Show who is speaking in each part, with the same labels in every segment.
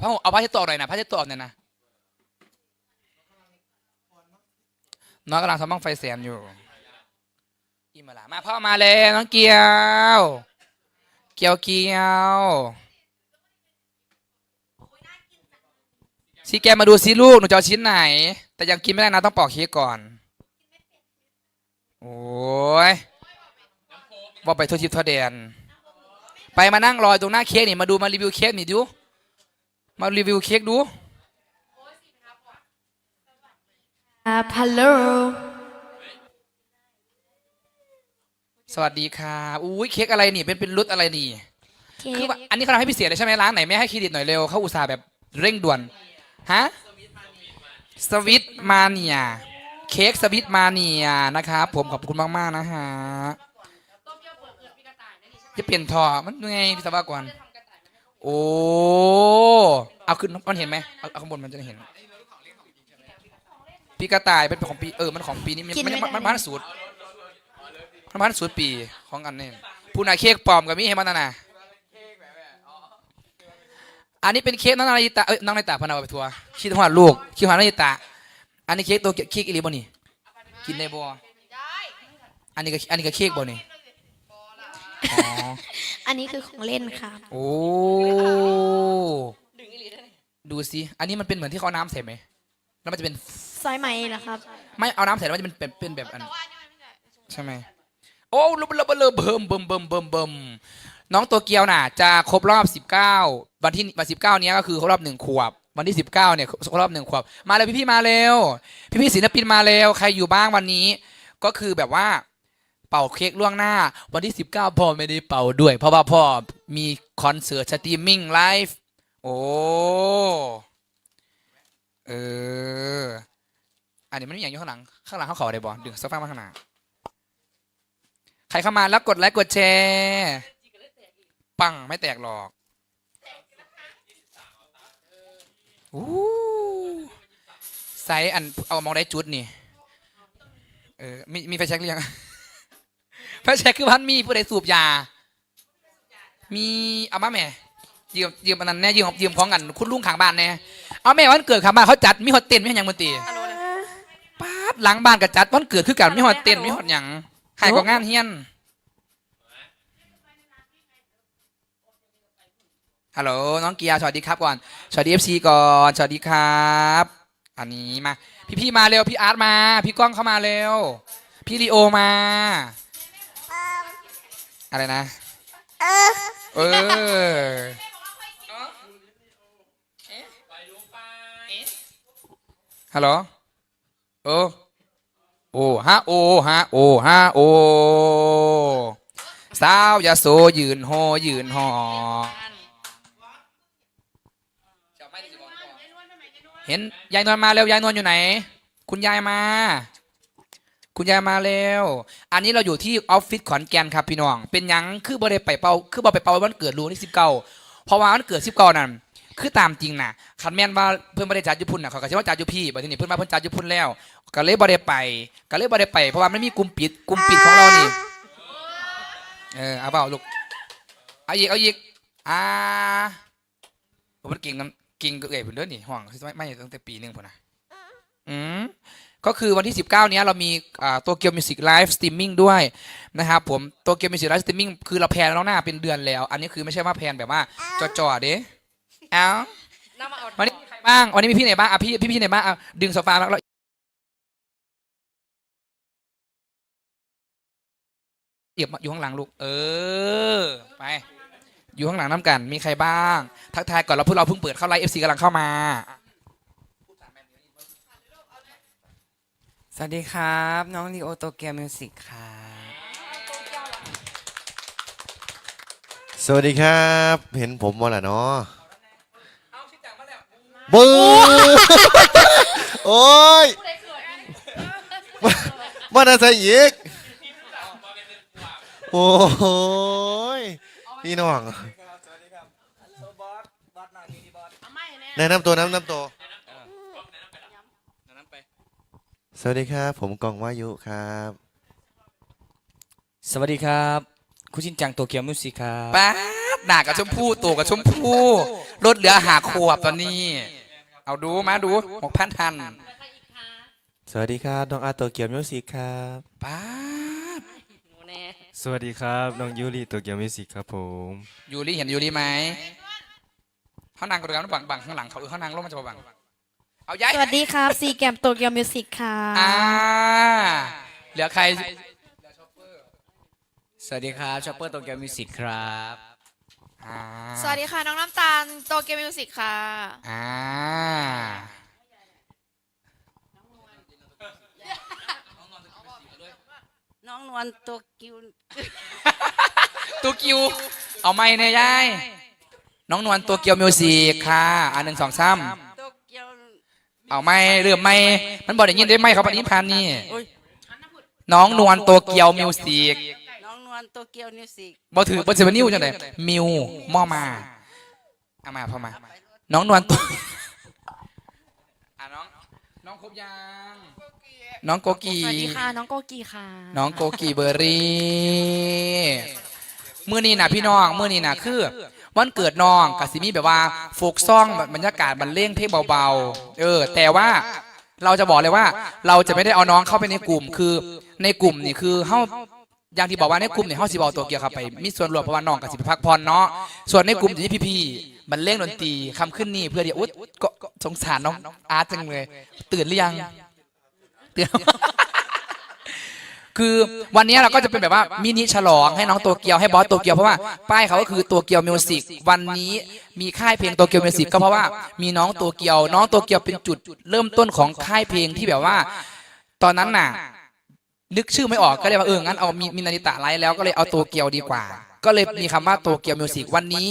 Speaker 1: เอาผ้าห่มเอาผ้าเช็ดตัวออกหน่อยนะผ้าเช็ดตัวออกหน่อยนะน้องกำลังทำบ้างไฟแสนอยู่อีมาละมาพ่อมาเลยน้องเกียว เกียวเกียวซีแกมาดูซิลูกหนูจะเอาชิ้นไหน แต่ยังกินไม่ได้นะต้องปอกเค้กก่อน โอ้ยว่าไปทั่วทิพย์ทั่วแดน ไปมานั่งรอตรงหน้าเค้กนี่มาดูมารีวิวเค้กนี่ดู มารีวิวเค้กดู
Speaker 2: ครับฮัลโหล
Speaker 1: สวัสดีค่ะอุ้ยเค้กอะไรนี่ เป็นเป็นรสอะไรนี่
Speaker 2: เค้
Speaker 1: คือกว่าอันนี้เขาทำให้พิเศษเลยใช่ไหมร้านไหนไม่ให้เครดิตหน่อยเร็วเขาอุตส่าห์แบบเร่งด่วน ฮะ สวิตมาเนีย เค้กสวิตมาเนียนะครับ ผมขอบคุณมาก ๆ นะฮะจะเปลี่ยนทอมันยังไงพี่สาวก่อน โอ้เอาขึ้นมันเห็นไหมเอาเอาข้างบนมันจะเห็นปีกระต่ายเป็นของปีเออมันของปีนี้มันมันมันมันพันสูตรมันพันสูตรปีของอันนี้ผู้นาเค้กปลอมกับมีให้มันนะนะอันนี้เป็นเค้กน้องนาริตะเอ้ยน้องนาริตะพนาไปทัวร์คิดหัวลูกคิดหัวนาริตะอันนี้เค้กตัวเค้กอีหลีบ่นี่กินได้บ่อันนี้ก็อันนี้ก็เค้กบ่นี่ อ๋อ
Speaker 2: อันนี้คือของเล่นครับ
Speaker 1: โอ้ดูสิอันนี้มันเป็นเหมือนที่เขาเอาน้ำใส่ไหมแล้วมันจะเป็น
Speaker 2: ซอยไหมเหรอครับ
Speaker 1: ไม่เอาน้ำใส่แล้วมันจะเป็นเป็นเป็นแบบอัน ใช่ไหมโอ้ลุบลบเลบเบิ่มเบิ่มเบิ่มเบิ่มเบิ่มน้องตัวเกียวน่ะ จะครบรอบสิบเก้าวันที่วันสิบเก้านี้ยก็คือครบรอบหนึ่งขวบ วันที่สิบเก้าเนี่ยครบรอบหนึ่งขวบ มาเลยพี่พี่ๆมาเร็วพี่พี่ๆศิลปินมาเร็วใครอยู่บ้างวันนี้ ก็คือแบบว่า เป่าเค้กล่วงหน้า วันที่สิบเก้าพ่อไม่ได้เป่าด้วย เพราะว่าพ่อมีคอนเสิร์ตสตรีมมิ่งไลฟ์โอ้เอออันนี้มันมีอย่างอยู่ข้างหลัง ข้างหลังเขาขอได้บอดึงโซฟามาข้างหน้าใครเข้ามาแล้วกดไลค์กดแชร์ปังไม่แตกหรอกอู้ไซส์อันเอามองได้จุดนี่เออมีมีไฟแช็กหรือยัง ไฟแช็กคือพันมีผู้ใดสูบยา มีเอามาแม่ยืมยืมอันนั้นแน่ยืมยืมของกันคุณลุงข้างบ้านแน่เอาแม่วันเกิดข้างบ้านเขาจัดมีฮอตเต้นมีหยังมือตีป๊าดหลังบ้านกับจัดวันเกิดคือกันมีหอดเต้นมีหอดหยังหายกว่างานเฮียนฮัลโหลน้องเกียร์สวัสดีครับก่อนสวัสดีเอฟซีก่อนสวัสดีครับ อันนี้มา พี่พี่มาเร็วพี่อาร์ตมา พี่ก้องเข้ามาเร็วพี่ลีโอมา อะไรนะเออ ฮัลโหล โอ โอฮะโอฮะโอฮะโอ สาวยาโสยืนหอยืนหอ เห็นยายนวลมาเร็วยายนวลอยู่ไหน คุณยายมา คุณยายมาเร็วอันนี้เราอยู่ที่ออฟฟิศขอนแก่นครับพี่น้อง เป็นยังคือบ่ได้ไปเป่า คือบ่ไปเป่าวันเกิดลูกที่สิบเก้าเพราะว่าวันเกิดสิบเก้านั่นคือตามจริงนะคันแม่นว่าเพื่อนบ่ได้จัดยุพุ่นนะเขาก็สิว่าจัดยุพี่บัดนี้เพื่อนมาเพิ่นจัดยุพุ่นแล้ว ก็เลยบ่ได้ไป ก็เลยบ่ได้ไป เพราะว่ามันมีกลุ่มปิดกลุ่มปิดของเรานี่ เออเอาเปล่าลูก เอาอีกเอาอีกอ่าผมมันเก่งน้ำเก่งก็เอ๋ยผมเด้อนี่ห่วงไม่ไม่ตั้งแต่ปีหนึ่งพุ่นนะอืม ก็คือวันที่ 19 เนี้ยเรามีตัวเกียวมิวสิกไลฟ์สตรีมมิ่งด้วยนะครับผมตัวเกียวมิวสิกไลฟ์สตรีมมิ่งคือเราแพลนแล้วหน้าเป็นเดือนแล้ว อันนี้คือไม่ใช่ว่าแพลนแบบว่าจ่อๆเด้เอ้าวันนี้มีใครบ้างวันนี้มีพี่ไหนบ้างอะพี่พี่พี่ไหนบ้างอะดึงโซฟาแล้วเหยียบอยู่ข้างหลังลูกเออไปอยู่ข้างหลังน้ำกัน มีใครบ้าง ทักทายก่อนเราพวกเราเพิ่งเปิดเข้าไลฟ์เอฟซีกำลังเข้ามา
Speaker 3: วัสดีครับ น้องลีโอโตเกียวมิวสิกครับ
Speaker 4: สวัสดีครับ เห็นผมว่าล่ะเนาะบูโอ้ยมาดาใส่อีกโอ้ยพี่น้องแนะนำตัวแนะนำตัว สวัสดีครับ ผมกองวายุครับ
Speaker 3: สวัสดีครับ คุณชินจังโตเกียวมิวสิกครับ
Speaker 1: ป๊าดหน้ากับชมพู่ตัวกับชมพู่ลดเหลือหาขวบตอนนี้ เอาดูมาดูหกพันทัน
Speaker 4: สวัสดีครับน้องอาร์ตโตเกียวมิวสิกครับ
Speaker 1: ป้าด
Speaker 5: สวัสดีครับน้องยูริโตเกียวมิวสิกครับผม
Speaker 1: ยูริเห็นยูริไหมเขานางกระดานบังบังข้างหลังเขาเออเขานางลงมาจะบัง เอาย้าย
Speaker 2: สวัสดีครับซีแกมโตเกียวมิวสิกค่ะ
Speaker 1: อ่าเหลือใคร
Speaker 3: สวัสดีครับชอปเปอร์โตเกียวมิวสิกครับ
Speaker 1: อ่า
Speaker 6: สวัสดีค่ะ น้องน้ำตาลโตเกียวมิวสิกค่ะ
Speaker 1: อ่า
Speaker 7: น้องนวลตัวกิว
Speaker 1: ตัวกิว เอาไม่เนี่ยยาย น้องนวลตัวเกียวมิวสิกค่ะ อันหนึ่งสองสาม
Speaker 7: ตัวเกียว
Speaker 1: เอาไม่เริ่มไม่มันบอกอย่างนี้ได้ไหมครับอันนี้พันนี่
Speaker 7: โอ้ย
Speaker 1: น้องนวลตัวเกียวมิวสิก
Speaker 7: น้องนวลตัวเกียวมิวสิก
Speaker 1: บ่ถือบ่ถือว่านิ้วจังไดมิวมอมาเอามาพอมา น้องนวลตัวอะน้องน้องครบยังน้องโกกี
Speaker 6: สวัสดีค่ะ น้องโกกีค่ะ
Speaker 1: น้องโกกีเบอร์รี่ มื้อนี้นะพี่น้อง มื้อนี้นะคือ วันเกิดน้องกับสิมี่แบบว่าโฟกซ่องบรรยากาศบรรเลงเพลงเบาๆ เออ แต่ว่าเราจะบอกเลยว่า เราจะไม่ได้เอาน้องเข้าไปในกลุ่ม คือในกลุ่มนี่คือเฮาอย่างที่บอกว่าในกลุ่มนี่เฮาสิบอกตัวเกียวครับไปมีส่วนรวมเพราะว่าน้องกับสิไปพักผ่อนเนาะส่วนในกลุ่มจะมีพี่ๆบรรเลงดนตรีคำขึ้นนี่เพื่อที่อุ๊ยก็ก็สงสารน้องอาร์ตจังเลย ตื่นหรือยังตื่น คือวันนี้เราก็จะเป็นแบบว่ามินิฉลองให้น้องโตเกียวให้บอสโตเกียวเพราะว่าป้ายเขาก็คือโตเกียวมิวสิกวันนี้มีค่ายเพลงโตเกียวมิวสิกก็เพราะว่ามีน้องโตเกียว น้องโตเกียวเป็นจุด เริ่มต้นของค่ายเพลงที่แบบว่า ตอนนั้นน่ะนึกชื่อไม่ออกก็เลยว่าเอองั้นเอามีมินาริตะไลฟ์แล้วก็เลยเอาโตเกียวดีกว่า ก็เลยมีคำว่าโตเกียวมิวสิกวันนี้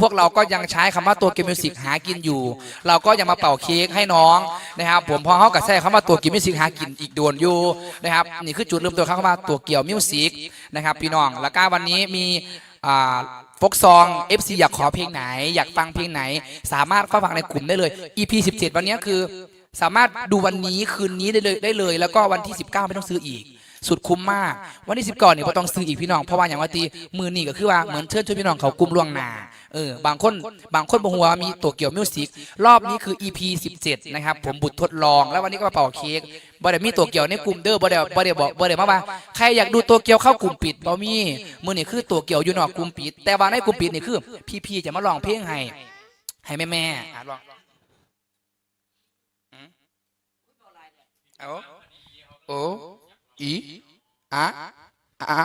Speaker 1: พวกเราก็ยังใช้คำว่าโตเกียวมิวสิกหากินอยู่ เราก็ยังมาเป่าเค้กให้น้องนะครับผมพอเขากับแซ่คำว่าโตเกียวมิวสิกหากินอีกโดนอยู่นะครับนี่คือจุดเริ่มต้นคำว่าโตเกียวมิวสิกนะครับพี่น้องแล้วก็วันนี้มีฟกซอง FC อยากขอเพลงไหน อยากฟังเพลงไหน สามารถเข้าฟังในกลุ่มได้เลย EP 17 วันนี้คือสามารถดูวันนี้คืนนี้ได้เลยได้เลย แล้วก็วันที่ 19 ไม่ต้องซื้ออีก สุดคุ้มมาก วันที่19เนี่ยก็ต้องซื้ออีกพี่น้องเพราะว่าอย่างว่าตีมือนี่ก็คือว่าเหมือนเชิญชวนพี่น้องเขากลุ่มล่วงหน้าเออบางคนบางคนบอกว่ามีตัวเกี่ยวมิวสิกรอบนี้คือ EP 17 นะครับ ผมบุตรทดลอง แล้ววันนี้ก็มาเป่าเค้กบ่ได้มีตัวเกี่ยวในกลุ่มเด้อบ่ได้บ่ได้บอกบ่ได้มาว่าใครอยากดูตัวเกี่ยวเข้ากลุ่มปิดบ่มีมือนี่คือตัวเกี่ยวอยู่นอกกลุ่มปิด แต่ว่าในกลุ่มปิดนี่คือ พี่ๆจะมาลองเพลงให้ให้แม่ๆอะลองเอาโอ อีอะอะ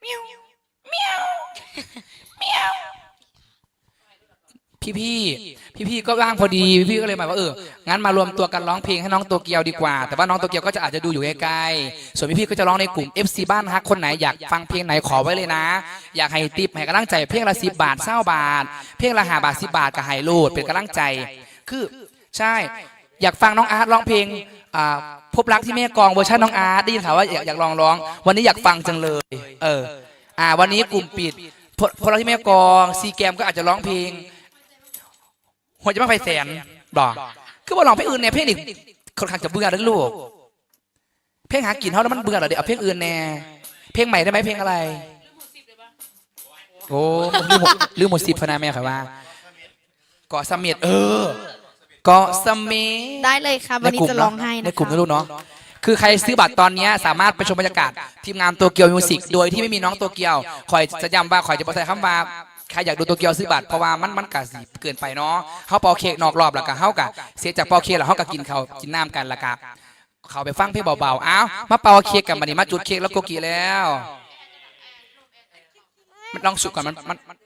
Speaker 1: เมียวเมียวเมียวพี่พี่พี่พี่ๆก็ว่างพอดีพี่ๆก็เลยมาว่าเอองั้นมารวมตัวกันร้องเพลงให้น้องโตเกียวดีกว่า แต่ว่าน้องโตเกียวก็จะอาจจะดูอยู่ใกล้ๆส่วนพี่พี่ๆก็จะร้องในกลุ่ม FC บ้านฮักคนไหนอยากฟังเพลงไหนขอไว้เลยนะ อยากให้ติปให้กำลังใจเพลงละสิบบาทเศร้าบาท เพลงละห้าบาทสิบบาทกับไฮโลดเป็นกำลังใจ คือใช่ อยากฟังน้องอาร์ตร้องเพลงอ่า พบรักที่แม่กองเวอร์ชันน้องอาร์ตได้ยินข่าวว่าอยากอยากลองร้อง วันนี้อยากฟังจังเลย เออ อ่า วันนี้กลุ่มปิดพบพบรักที่แม่กองซีแกมก็อาจจะร้องเพลงหัวจะมาไฟแสนบอกคือว่าร้องเพลงอื่นเนี่ยเพลงนี่ค่อนข้างจะเบื่อแล้วลูก เพลงหากินเขาแล้วมันเบื่อเหรอเดี๋ยวเอาเพลงอื่นแน่เพลงใหม่ได้ไหมเพลงอะไรโอ้ลืมหมดลืมหมดสิบพนาแม่ค่ะว่ากาะเสม็ดเออ กาะเสม็ด
Speaker 2: ได้เลยครับวันนี้จะร้องให้
Speaker 1: ใน
Speaker 2: นะ
Speaker 1: กลุ่ม
Speaker 2: ค
Speaker 1: นะ
Speaker 2: รับ
Speaker 1: ลูกเนาะคือใครซื้อบัตรตอนเนี้ยสามารถไปชมบรรยากาศทีมงานตัวเกียวมิวสิกโดยที่ไม่มีน้องตัวเกียวคอยจะย้ำว่าคอยจะบอกใส่คำว่าใครอยากดูตัวเกียวซื้อบัตรเพราะว่ามันมันกะสีเกินไปเนาะเขาเป่าเค้กนอกรอบแล้วก็เขากะเสียจากเป่าเค้กแล้วเขากะกินเขาวกินน้ำกันแล้วก็เขาไปฟังเพลงเบาๆอ้าวมาเป่าเค้กกันมาดิมาจุดเค้กแล้วโกกีแล้ว มันลองสุกก่อนมันมันมัน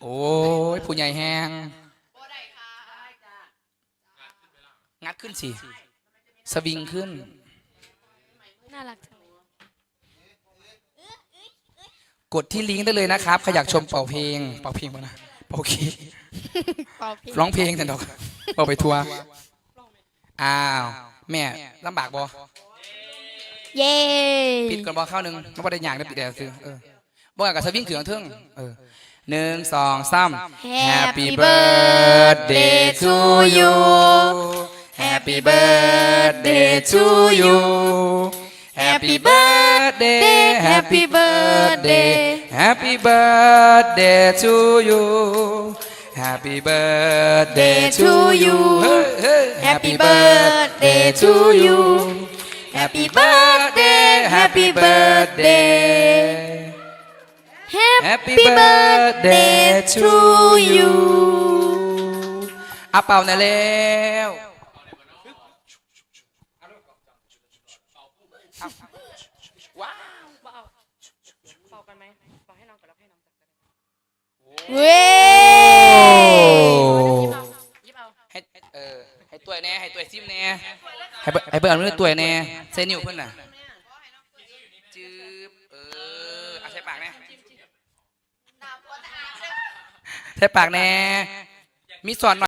Speaker 1: โอ้ยผู้ใหญ่แห้ง งัดขึ้นสิ สวิงขึ้น
Speaker 2: น่ารักจัง
Speaker 1: กดที่ลิงก์ได้เลยนะครับใครอยากชมเป่าเพลง เป่าเพลงวะนะเป่าเค้ก
Speaker 2: เป่าเพลง
Speaker 1: ร้องเพลงแต่ดอกเป่าไปทัวร์อ้าว แม่ลำบากบอ
Speaker 2: เย้
Speaker 1: ปิดก่อนบอเข้าหนึ่งไม่ได้อย่างได้ปิดแต่ซื้อเออบอกกับสวิงถึงเทิงเออหนึ่งสองสาม Happy birthday to you Happy birthday to you Happy birthday Happy birthday Happy birthday to you Happy birthday to you
Speaker 2: Happy birthday to you
Speaker 1: Happy birthday Happy birthday Happy birthday to you อาเป่าหน่อยเร็ว
Speaker 2: เว้ย
Speaker 1: ให้เออให้ตัวแน่ให้ตัวซิมแน่ให้เบิ่งให้เบิ่งเอาเรื่องตัวแน่ใส่นิ้วเพิ่นน่ะจืบเออเอาใส่ปากแน่ใส่ปากแน่มีสอนหน่อย